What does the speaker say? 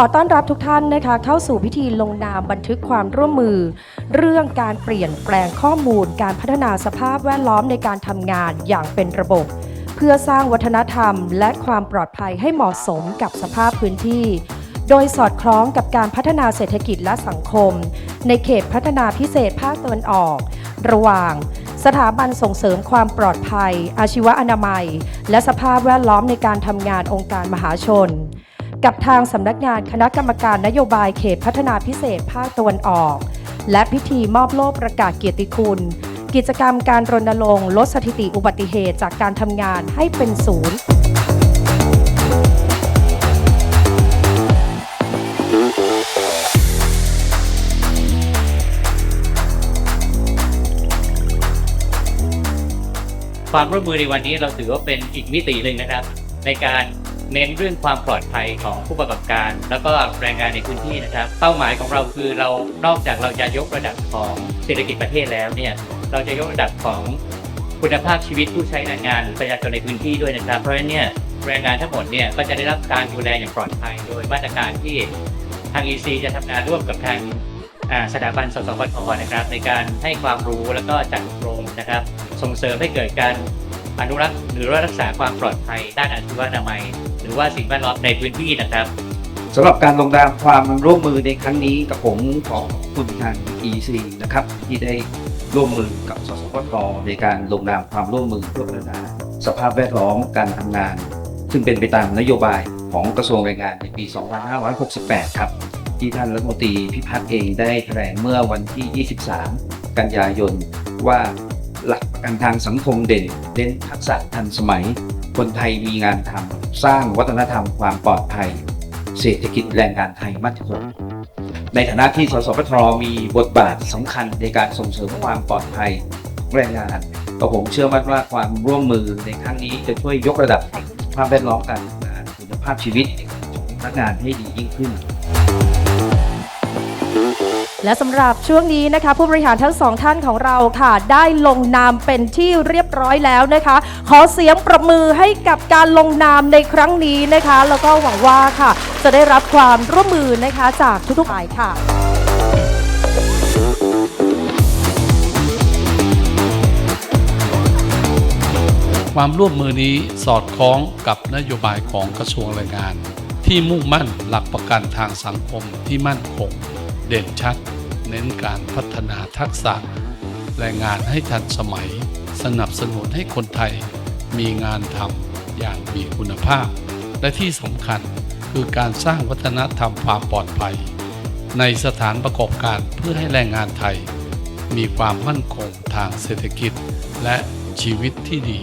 อต้อนรับทุกท่านนะคะเข้าสู่พิธีลงนามบันทึกความร่วมมือ เรื่องการเปลี่ยนแปลงข้อมูล การพัฒนาสภาพแวดล้อมในการทำงานอย่างเป็นระบบ เพื่อสร้างวัฒนธรรม และความปลอดภัยให้เหมาะสมกับสภาพพื้นที่ โดยสอดคล้องกับการพัฒนาเศรษฐกิจและสังคม ในเขตพัฒนาพิเศษภาคตะวันออก ระหว่างสถาบันส่งเสริมความปลอดภัย อาชีวอนามัย และสภาพแวดล้อมในการทำงานองค์การมหาชน กับทางสำนักงานคณะกรรมการนโยบายเขตพัฒนาพิเศษภาคตะวันออก และพิธีมอบโล่ประกาศเกียรติคุณ กิจกรรมการรณรงค์ลดสถิติอุบัติเหตุจากการทำงานให้เป็นศูนย์ความร่วมมือในวันนี้เราถือว่าเป็นอีกมิติหนึ่งนะครับ ในการ เน้นเรื่องความปลอดภัยของผู้ประกอบการ แล้วก็แรงงานในพื้นที่นะครับ เป้าหมายของเราคือเรานอกจากเราจะยกระดับของเศรษฐกิจประเทศแล้วเนี่ยเราจะยกระดับของคุณภาพชีวิตผู้ใช้แรงงานหรือประชาชนในพื้นที่ด้วยนะครับ เพราะฉะนั้นเนี่ยแรงงานทั้งหมดเนี่ยก็จะได้รับการดูแลอย่างปลอดภัยโดยมาตรการที่ทาง EC จะทำงานร่วมกับทางสถาบันสสปทนะครับในการให้ความรู้แล้วก็จัดอบรมนะครับ ส่งเสริมให้เกิดการ อนุรักษ์หรือว่ารักษาความปลอดภัยด้านอาชีวนามัย หรือว่าสิ่งแวดล้อมในพื้นที่นะครับสำหรับการลงนามความร่วมมือในครั้งนี้กับผมขอขอบคุณทาง EC นะครับ ที่ได้ร่วมมือกับสสปทในการลงนามความร่วมมือเพื่อพัฒนาสภาพแวดล้อมการทำงาน ซึ่งเป็นไปตามนโยบายของกระทรวงแรงงานในปี 2568 ครับ ที่ท่านรัฐมนตรีพิพัฒน์เองได้แถลงเมื่อวันที่ 23 กันยายนว่า หลักประกันทางสังคมเด่นเน้นทักษะทันสมัย คนไทยมีงานทำสร้างวัฒนธรรมความปลอดภัย เศรษฐกิจแรงงานไทยมั่นคงในฐานะที่สสปทมีบทบาทสำคัญในการส่งเสริมความปลอดภัยแรงงานก็ผมเชื่อมั่นว่าความร่วมมือในครั้งนี้จะช่วยยกระดับสภาพแวดล้อมการทำงานคุณภาพชีวิตของพนักงานให้ดียิ่งขึ้น และสำหรับช่วงนี้นะคะ ผู้บริหารทั้งสองท่านของเราค่ะ ได้ลงนามเป็นที่เรียบร้อยแล้วนะคะ ขอเสียงประมือให้กับการลงนามในครั้งนี้นะคะ แล้วก็หวังว่าค่ะ จะได้รับความร่วมมือนะคะจากทุกๆฝ่ายค่ะความร่วมมือนี้สอดคล้องกับนโยบายของกระทรวงแรงงาน ที่มุ่งมั่นหลักประกันทางสังคมที่มั่นคง เด่นชัด เน้นการพัฒนาทักษะ แรงงานให้ทันสมัย สนับสนุนให้คนไทย มีงานทำอย่างมีคุณภาพ และที่สำคัญคือการสร้างวัฒนธรรมความปลอดภัย ในสถานประกอบการเพื่อให้แรงงานไทย มีความมั่นคงทางเศรษฐกิจและชีวิตที่ดี